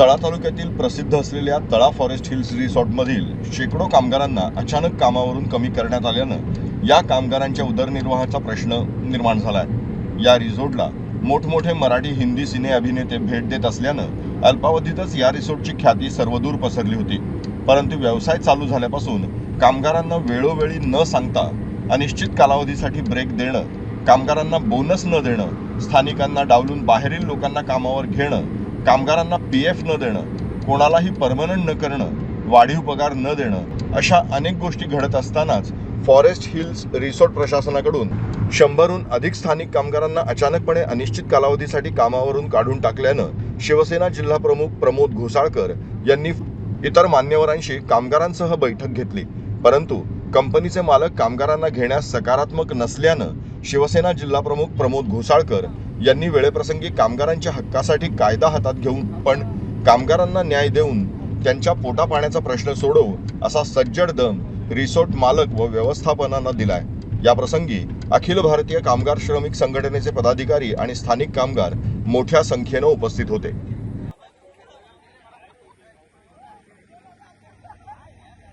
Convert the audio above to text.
तळा तालुक्यातील प्रसिद्ध असलेल्या तळा फॉरेस्ट हिल्स रिसॉर्टमधील शेकडो कामगारांना अचानक कामावरून कमी करण्यात आल्यानं या कामगारांच्या उदरनिर्वाहाचा प्रश्न निर्माण झाला आहे या रिसॉर्टला मोठमोठे मराठी हिंदी सिने अभिनेते भेट देत असल्यानं अल्पावधीतच या रिसॉर्टची ख्याती सर्वदूर पसरली होती. परंतु व्यवसाय चालू झाल्यापासून कामगारांना वेळोवेळी न सांगता अनिश्चित कालावधीसाठी ब्रेक देणं कामगारांना बोनस न देणं स्थानिकांना डावलून बाहेरील लोकांना कामावर घेणं कामगारांना पी एफ न देणं कोणालाही परमनंट न करणं वाढीव पगार न देणं अशा अनेक गोष्टी घडत असतानाच फॉरेस्ट हिल्स रिसॉर्ट प्रशासनाकडून शंभरहून अधिक स्थानिक कामगारांना अचानकपणे अनिश्चित कालावधीसाठी कामावरून काढून टाकल्यानं शिवसेना जिल्हा प्रमुख प्रमोद घोसाळकर यांनी इतर मान्यवरांशी कामगारांसह बैठक घेतली. परंतु कंपनीचे मालक कामगारांना घेण्यास सकारात्मक नसल्यानं शिवसेना जिल्हाप्रमुख प्रमोद घोसाळकर यांनी वेळेप्रसंगी कामगारांच्या हक्कासाठी कायदा हातात घेऊन पण कामगारांना न्याय देऊन त्यांच्या पोटापाण्याचा प्रश्न सोडव असा सज्जड दम रिसोर्ट मालक व व्यवस्थापनांना दिलाय. या प्रसंगी अखिल भारतीय कामगार श्रमिक संघटनेचे पदाधिकारी आणि स्थानिक कामगार मोठ्या संख्येनं उपस्थित होते.